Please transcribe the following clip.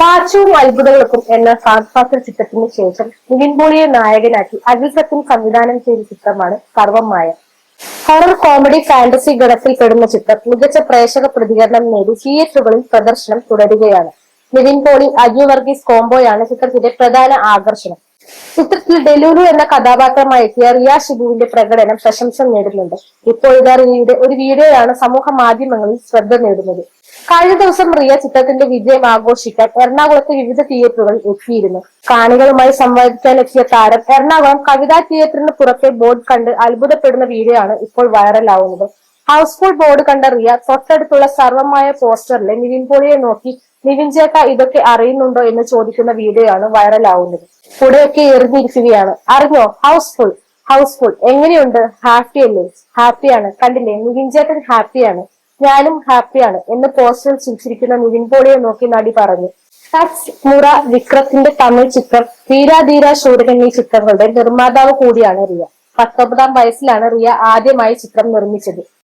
പാച്ചവും അത്ഭുതങ്ങൾക്കും എന്ന ഫാസ്റ്റ് ചിത്രത്തിന് ശേഷം നിവിൻ പോളിയെ നായകനാക്കി അഖിൽ സംവിധാനം ചെയ്ത ചിത്രമാണ് സർവമായ ഹൊറർ കോമഡി ഫാന്റസി ഗണത്തിൽ പെടുന്ന ചിത്രം മികച്ച പ്രേക്ഷക പ്രതികരണം നേടി തിയേറ്ററുകളിൽ പ്രദർശനം തുടരുകയാണ്. നിവിൻ പോളി അജു വർഗീസ് കോംബോയാണ് ചിത്രത്തിന്റെ പ്രധാന ആകർഷണം. ചിത്രത്തിൽ ഡെലൂലു എന്ന കഥാപാത്രമായി എത്തിയ റിയ ഷിബുവിന്റെ പ്രകടനം പ്രശംസ നേടുന്നുണ്ട്. ഇപ്പോൾ ഇതാ റിയയുടെ ഒരു വീഡിയോയാണ് സമൂഹ മാധ്യമങ്ങളിൽ ശ്രദ്ധ നേടുന്നത്. കഴിഞ്ഞ ദിവസം റിയ ചിത്രത്തിന്റെ വിജയം ആഘോഷിക്കാൻ എറണാകുളത്തെ വിവിധ തിയേറ്ററുകളിൽ എത്തിയിരുന്നു. കാണികളുമായി സംവദിക്കാൻ എത്തിയ താരം എറണാകുളം കവിതാ തിയേറ്ററിന് പുറത്തെ ബോർഡ് കണ്ട് അത്ഭുതപ്പെടുന്ന വീഡിയോ ആണ് ഇപ്പോൾ വൈറലാവുന്നത്. ഹൗസ്ഫുൾ ബോർഡ് കണ്ട റിയ തൊട്ടടുത്തുള്ള സർവമായ പോസ്റ്ററിലെ നിവിൻ പോളിയെ നോക്കി നിവിൻ ചേട്ട ഇതൊക്കെ അറിയുന്നുണ്ടോ? എന്ന് ചോദിക്കുന്ന വീഡിയോ ആണ് വൈറലാവുന്നത്. കൂടെയൊക്കെ എറിഞ്ഞിരിക്കുകയാണ് അറിഞ്ഞോ? ഹൗസ്ഫുൾ ഹൗസ്ഫുൾ എങ്ങനെയുണ്ട്? ഹാപ്പി അല്ലേ? ഹാപ്പിയാണ് കണ്ടില്ലേ? നിവിൻ ചേട്ടൻ ഹാപ്പിയാണ് ഞാനും ഹാപ്പിയാണ് എന്ന് പോസ്റ്ററിൽ ചിരിച്ചിരിക്കുന്ന നിവിൻ പോളിയെ നോക്കി നടി പറഞ്ഞു. ടച്ച് മുറ വിക്രത്തിന്റെ തമിഴ് ചിത്രം ധീരാധീര ശൂരൻ എന്നീ ചിത്രങ്ങളുടെ നിർമ്മാതാവ് കൂടിയാണ് റിയ. പത്തൊമ്പതാം വയസ്സിലാണ് റിയ ആദ്യമായി ചിത്രം നിർമ്മിച്ചത്.